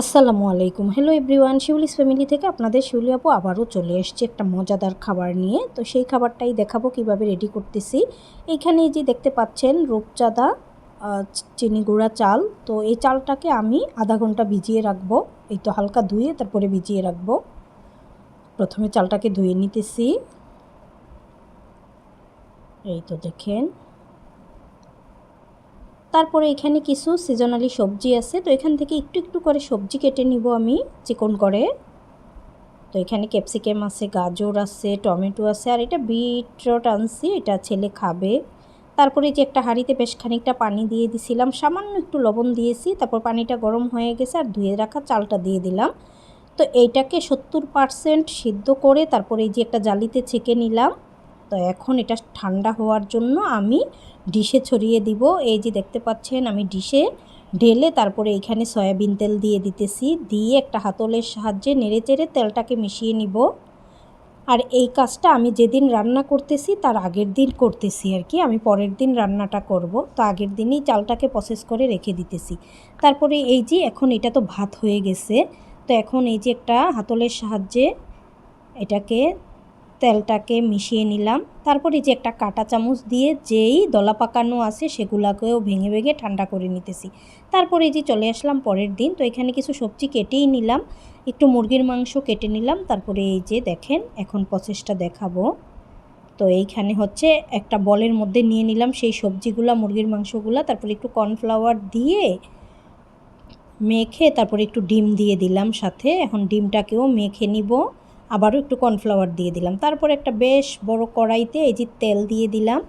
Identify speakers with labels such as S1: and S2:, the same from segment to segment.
S1: আসসালামু আলাইকুম। Hello everyone Shiuli's family থেকে আপনাদের শিউলি আপু আবারও চলে এসছে একটা মজাদার খাবার নিয়ে। তো সেই খাবারটাই দেখাবো কীভাবে রেডি করতেছি। এইখানে এই যে দেখতে পাচ্ছেন রূপচাঁদা চিনি গুঁড়া চাল। তো এই চালটাকে আমি আধা ঘণ্টা ভিজিয়ে রাখব। এই তো হালকা ধুয়ে তারপরে ভিজিয়ে রাখব। প্রথমে চালটাকে ধুয়ে নিতেছি। এই তো দেখেন। তারপরে এখানে কিছু সিজনালি সবজি আছে, তো এখান থেকে একটু একটু করে সবজি কেটে নিব আমি চিকন করে। তো এখানে ক্যাপসিকাম আছে, গাজর আছে, টমেটো আছে, আর এটা বিটরট আনছি, এটা ছেলে খাবে। তারপরে যে একটা হাঁড়িতে বেশ খানিকটা পানি দিয়ে দিছিলাম, সামান্য একটু লবণ দিয়েছি, তারপর পানিটা গরম হয়ে গেছে আর ধুয়ে রাখা চালটা দিয়ে দিলাম। তো এইটাকে সত্তর পারসেন্ট সিদ্ধ করে তারপরে এই যে একটা জালিতে ছেঁকে নিলাম। তো এখন এটা ঠান্ডা হওয়ার জন্য আমি ডিশে ছড়িয়ে দিব। এই যে দেখতে পাচ্ছেন আমি ডিশে ঢেলে তারপরে এখানে সয়াবিন তেল দিয়ে দিতেছি। দিয়ে একটা হাতলের সাহায্যে নেড়ে চেড়ে তেলটাকে মিশিয়ে নিব। আর এই কাজটা আমি যেদিন রান্না করতেছি তার আগের দিন করতেছি আর কি। আমি পরের দিন রান্নাটা করব। তো আগের দিনই চালটাকে প্রসেস করে রেখে দিতেছি। তারপরে এই যে এখন এটা তো ভাত হয়ে গেছে। তো এখন এই যে একটা হাতলের সাহায্যে এটাকে তেলটাকে মিশিয়ে নিলাম। তারপরে যে একটা কাটা চামচ দিয়ে যেই দলা পাকানো আছে সেগুলাকেও ভেঙে ভেঙে ঠান্ডা করে নিতেছি। তারপরে যে চলে আসলাম পরের দিন। তো এখানে কিছু সবজি কেটেই নিলাম। একটু মুরগির মাংস কেটে নিলাম। তারপরে এই যে দেখেন, এখন প্রসেসটা দেখাবো। তো এইখানে হচ্ছে একটা বলের মধ্যে নিয়ে নিলাম সেই সবজিগুলা, মুরগির মাংসগুলা। তারপরে একটু কর্নফ্লাওয়ার দিয়ে মেখে তারপরে একটু ডিম দিয়ে দিলাম সাথে। এখন ডিমটাকেও মেখে নিব। আবারও একটু কর্নফ্লাওয়ার দিয়ে দিলাম। তারপর একটা বেশ বড় কড়াইতে এই যে তেল দিয়ে দিলাম।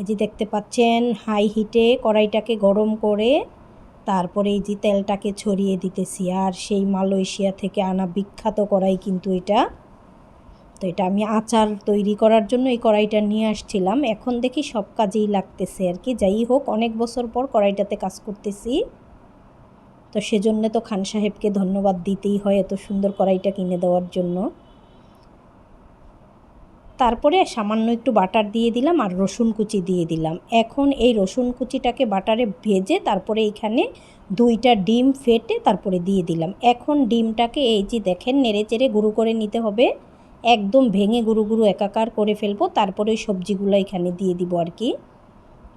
S1: এই যে দেখতে পাচ্ছেন হাই হিটে কড়াইটাকে গরম করে তারপরে এই যে তেলটাকে ছড়িয়ে দিতেছি। আর সেই মালয়েশিয়া থেকে আনা বিখ্যাত কড়াই কিন্তু এটা। তো এটা আমি আচার তৈরি করার জন্য এই কড়াইটা নিয়ে আসছিলাম। এখন দেখি সব কাজেই লাগতেছে আর কি। যাই হোক, অনেক বছর পর কড়াইটাতে কাজ করতেছি। তো সেজন্য তো খান সাহেবকে ধন্যবাদ দিতেই হয় এত সুন্দর কড়াইটা কিনে দেওয়ার জন্য। তারপরে সামান্য একটু বাটার দিয়ে দিলাম আর রসুন কুচি দিয়ে দিলাম। এখন এই রসুন কুচিটাকে বাটারে ভেজে তারপরে এইখানে দুইটা ডিম ফেটে তারপরে দিয়ে দিলাম। এখন ডিমটাকে এই যে দেখেন নেড়ে চেড়ে গুঁড়ো করে নিতে হবে। একদম ভেঙে গুঁড়ো গুঁড়ো একাকার করে ফেলব, তারপরে ওই সবজিগুলো এখানে দিয়ে দিব আর কি।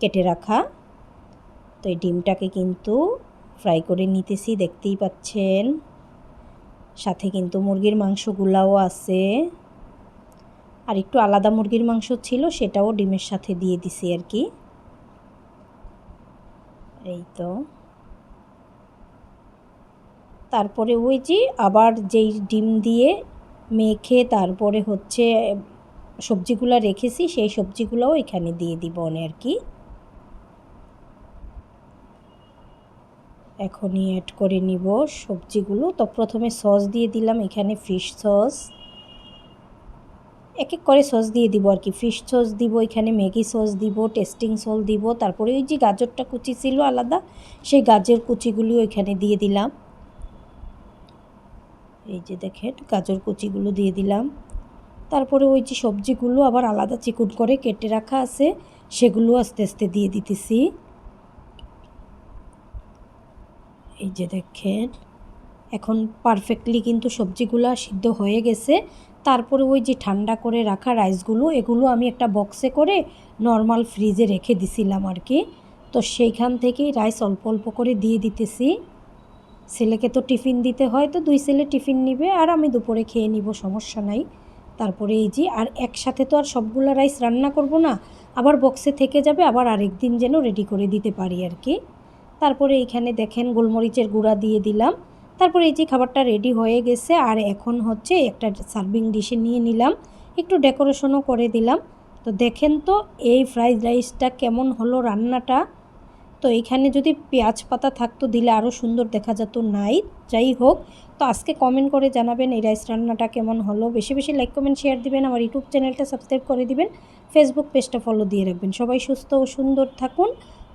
S1: কেটে রাখা। তো এই ডিমটাকে কিন্তু ফ্রাই করে নিতেছি, দেখতেই পাচ্ছেন। সাথে কিন্তু মুরগির মাংসগুলাও আছে। আর একটু আলাদা মুরগির মাংস ছিল, সেটাও ডিমের সাথে দিয়ে দিছি আর কি। এই তো। তারপরে ওই যে আবার যেই ডিম দিয়ে মেখে তারপরে হচ্ছে সবজিগুলো রেখেছি, সেই সবজিগুলোও এখানে দিয়ে দিব আর কি। এখনই অ্যাড করে নিব সবজিগুলো। তো প্রথমে সস দিয়ে দিলাম, এখানে ফিশ সস এক এক করে সস দিয়ে দিব আর কি। ফিশ সস দিব, এখানে ম্যাগি সস দিব টেস্টিং সস দিব, তারপরে ওই যে গাজরটা কুচি ছিল আলাদা, সেই গাজর কুচিগুলিও এখানে দিয়ে দিলাম। এই যে দেখেন, গাজর কুচিগুলো দিয়ে দিলাম। তারপরে ওই যে সবজিগুলো আবার আলাদা চিকুন করে কেটে রাখা আছে, সেগুলো আস্তে আস্তে দিয়ে দিতেছি। এই যে দেখেন, এখন পারফেক্টলি কিন্তু সবজিগুলো সিদ্ধ হয়ে গেছে। তারপরে ওই যে ঠান্ডা করে রাখা রাইসগুলো এগুলো আমি একটা বক্সে করে নর্মাল ফ্রিজে রেখে দিছিলাম আর কি তো সেইখান থেকেই রাইস অল্প অল্প করে দিয়ে দিতেছি। ছেলেকে তো টিফিন দিতে হয়, তো দুই ছেলে টিফিন নিবে আর আমি দুপুরে খেয়ে নিব, সমস্যা নাই। তারপরে এই যে, আর একসাথে তো আর সবগুলো রাইস রান্না করব না, আবার বক্সে থেকে যাবে, আবার আরেক দিন যেন রেডি করে দিতে পারি আর কি তারপরে এইখানে দেখেন গোলমরিচের গুঁড়া দিয়ে দিলাম। তারপরে এই যে খাবারটা রেডি হয়ে গেছে, আর এখন হচ্ছে একটা সার্ভিং ডিশে নিয়ে নিলাম। একটু ডেকোরেশনও করে দিলাম। তো দেখেন তো, এই ফ্রাইড রাইসটা কেমন হলো রান্নাটা। তো এইখানে যদি পেঁয়াজ পাতা থাকতো, দিলে আরও সুন্দর দেখা যেত নাই। যাই হোক, তো আজকে কমেন্ট করে জানাবেন এই রাইস রান্নাটা কেমন হলো। বেশি বেশি লাইক কমেন্ট শেয়ার দিবেন। আমার ইউটিউব চ্যানেলটা সাবস্ক্রাইব করে দিবেন। ফেসবুক পেজটা ফলো দিয়ে রাখবেন। সবাই সুস্থ ও সুন্দর থাকুন।